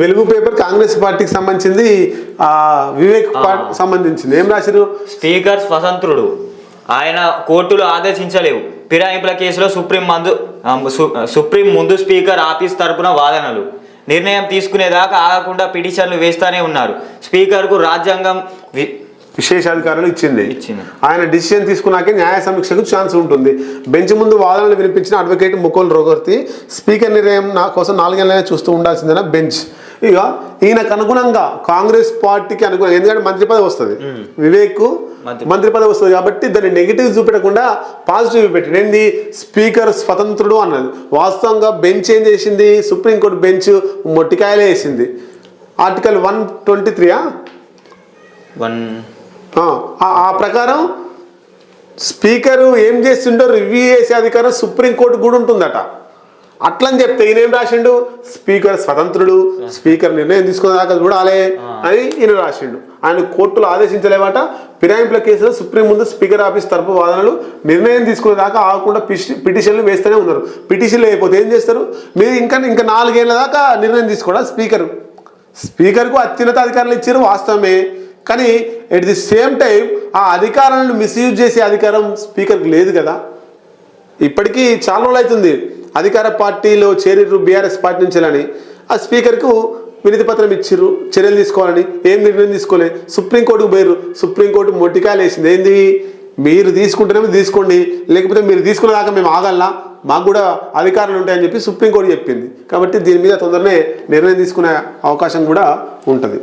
వెలుగు పేపర్ కాంగ్రెస్ పార్టీకి సంబంధించింది ఆ వివేక్ పార్టీ సంబంధించింది. ఏం రాసిరు స్పీకర్ స్వతంత్రుడు. ఆయన కోర్టులు ఆదేశించలేవు. ఫిరాయింపుల కేసులో సుప్రీం మందు సుప్రీం ముందు స్పీకర్ ఆఫీస్ తరపున వాదనలు. నిర్ణయం తీసుకునేదాకా ఆగకుండా పిటిషన్లు వేస్తానే ఉన్నారు. స్పీకర్కు రాజ్యాంగం విశేషాధికారులు ఇచ్చింది. ఇచ్చింది. ఆయన డిసిషన్ తీసుకున్నాకే న్యాయ సమీక్షకు ఛాన్స్ ఉంటుంది. బెంచ్ ముందు వాదనలు వినిపించిన అడ్వకేట్ ముకోల్ రోగర్తి స్పీకర్ నిర్ణయం నా కోసం నాలుగేళ్ళనే చూస్తూ ఉండాల్సిందేనా బెంచ్? ఇక ఈయనకు అనుగుణంగా కాంగ్రెస్ పార్టీకి అనుగుణంగా ఎందుకంటే మంత్రి పదవి వస్తుంది. వివేక్ మంత్రి పదవి. వస్తుంది కాబట్టి దాన్ని నెగిటివ్ చూపెట్టకుండా పాజిటివ్ చూపెట్టాడు ఏంది? స్పీకర్ స్వతంత్రుడు అన్నది. వాస్తవంగా బెంచ్ ఏం చేసింది? సుప్రీంకోర్టు బెంచ్ మొట్టికాయలే వేసింది. ఆర్టికల్ వన్ ట్వంటీ త్రీయా వన్ ఆ ఆ ప్రకారం స్పీకరు ఏం చేస్తుండో రివ్యూ చేసే అధికారం సుప్రీంకోర్టు కూడా ఉంటుందట. అట్లని చెప్తే ఈయన ఏం రాసిండు? స్పీకర్ స్వతంత్రుడు స్పీకర్ నిర్ణయం తీసుకునేదాకా చూడాలి అని ఈయన రాసిండు. ఆయన కోర్టులు ఆదేశించలేవట. ఫిరాయింపుల కేసులో సుప్రీం ముందు స్పీకర్ ఆఫీస్ తరపు వాదనలు నిర్ణయం తీసుకునేదాకా ఆగకుండా పిటి- పిటిషన్లు వేస్తూనే ఉన్నారు. పిటిషన్లు అయిపోతే ఏం చేస్తారు? మీరు ఇంకా ఇంకా నాలుగేళ్ళ దాకా నిర్ణయం తీసుకోవడా స్పీకర్? స్పీకర్కు అత్యున్నత అధికారులు ఇచ్చారు వాస్తవమే. కానీ ఎట్ ది సేమ్ టైం ఆ అధికారాలను మిస్యూజ్ చేసే అధికారం స్పీకర్కి లేదు కదా. ఇప్పటికీ చాలా రోజులు అవుతుంది. అధికార పార్టీలో చేరిర్రు బీఆర్ఎస్ పార్టీ నుంచేలని ఆ స్పీకర్కు వినతి పత్రం ఇచ్చిర్రు చర్యలు తీసుకోవాలని. ఏం నిర్ణయం తీసుకోలే? సుప్రీంకోర్టుకు పోయిర్రు. సుప్రీంకోర్టు మొట్టికాయలు వేసింది ఏంది? మీరు తీసుకుంటేనే తీసుకోండి. లేకపోతే మీరు తీసుకున్నదాకా మేము ఆగల్లా మాకు కూడా అధికారులు ఉంటాయని చెప్పి సుప్రీంకోర్టు చెప్పింది. కాబట్టి దీని మీద తొందరనే నిర్ణయం తీసుకునే అవకాశం కూడా ఉంటుంది.